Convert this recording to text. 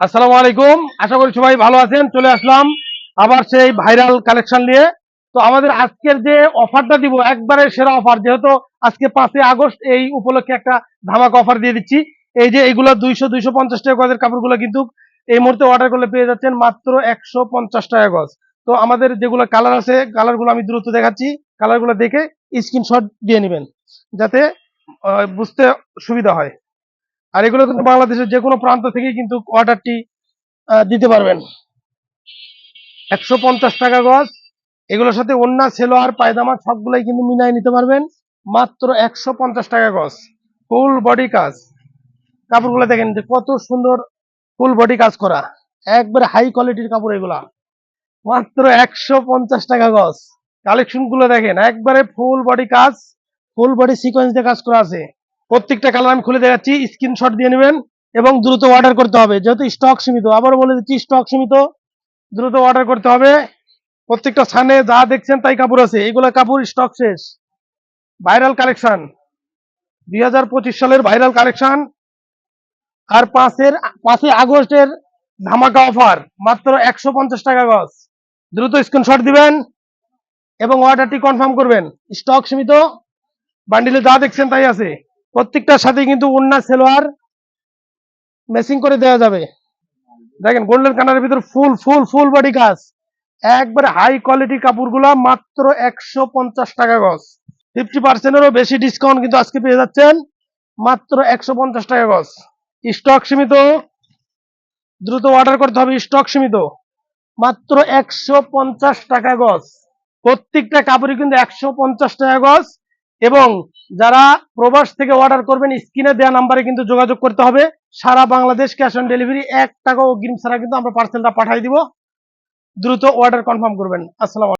আসসালামু আলাইকুম। আশা করি সবাই ভালো আছেন। চলে আসলাম আবার সেই ভাইরাল কালেকশন নিয়ে। তো আমাদের আজকের যে অফারটা দিব, একবারে সেরা অফার, যেহেতু আজকে পাঁচই আগস্ট, এই উপলক্ষে একটা ধামাকা অফার দিয়ে দিচ্ছি। এই যে এইগুলো দুইশো দুইশো পঞ্চাশ টাকা গজের কাপড়গুলো কিন্তু এই মুহূর্তে অর্ডার করলে পেয়ে যাচ্ছেন মাত্র একশো পঞ্চাশ টাকা গজ। তো আমাদের যেগুলো কালার আছে কালারগুলো আমি দ্রুত দেখাচ্ছি। কালারগুলো দেখে স্ক্রিনশট দিয়ে নেবেন, যাতে বুঝতে সুবিধা হয়। আর এগুলো কিন্তু বাংলাদেশের যে কোনো প্রান্ত থেকে কিন্তু অর্ডারটি দিতে পারবেন। একশো পঞ্চাশ টাকা গজ, এগুলোর সাথে অন্য সেলোয়ার, পায়জামা সবগুলাই কিন্তু মিলাই নিতে পারবেন। মাত্র একশো পঞ্চাশ টাকা গজ, ফুল বডি কাজ। কাপড়গুলো দেখেন যে কত সুন্দর ফুল বডি কাজ করা। একবারে হাই কোয়ালিটির কাপড় এগুলা। মাত্র একশো পঞ্চাশ টাকা গজ। কালেকশনগুলো দেখেন, একবারে ফুল বডি কাজ, ফুল বডি সিকোয়েন্স দিয়ে কাজ করা আছে। প্রত্যেকটা কালার আমি খুলে দেখাচ্ছি স্ক্রিনশট দিয়ে নেবেন এবং দ্রুত অর্ডার করতে হবে। যেহেতু স্টক সীমিত, আবারও বলে দিচ্ছি স্টক সীমিত, দ্রুত অর্ডার করতে হবে। প্রত্যেকটা স্থানে যা দেখছেন তাই কাপড় আছে, এগুলা কাপড় স্টক শেষ। ভাইরাল কালেকশন দুই হাজার পঁচিশ সালের ভাইরাল কালেকশন আর পাঁচের, পাঁচই আগস্টের ধামাকা অফার মাত্র একশো পঞ্চাশ টাকা গজ। দ্রুত স্ক্রিনশট দিবেন এবং অর্ডারটি কনফার্ম করবেন। স্টক সীমিত বান্ডিলে যা দেখছেন তাই আছে। প্রত্যেকটার সাথে কিন্তু উন্না সেলোয়ার ম্যাচিং করে দেওয়া যাবে। দেখেন গোল্ডেন কালারের ভিতর ফুল ফুল ফুল বডি কাজ। একবারে হাই কোয়ালিটির কাপড়গুলা মাত্র একশো পঞ্চাশ টাকা গজ। ফিফটি পার্সেন্টেরও বেশি ডিসকাউন্ট কিন্তু আজকে পেয়ে যাচ্ছেন মাত্র একশো পঞ্চাশ টাকা গজ। স্টক সীমিত। দ্রুত অর্ডার করতে হবে স্টক সীমিত। মাত্র একশো পঞ্চাশ টাকা গজ। প্রত্যেকটা কাপড়ই কিন্তু একশো পঞ্চাশ টাকা গজ। এবং যারা প্রবাস থেকে অর্ডার করবেন, স্ক্রিনে দেওয়া নাম্বারে কিন্তু যোগাযোগ করতে হবে। সারা বাংলাদেশ ক্যাশ অন ডেলিভারি এক টাকা অগ্রিম ছাড়া কিন্তু আমরা পার্সেলটা পাঠাই দিব। দ্রুত অর্ডার কনফার্ম করবেন। আসসালাম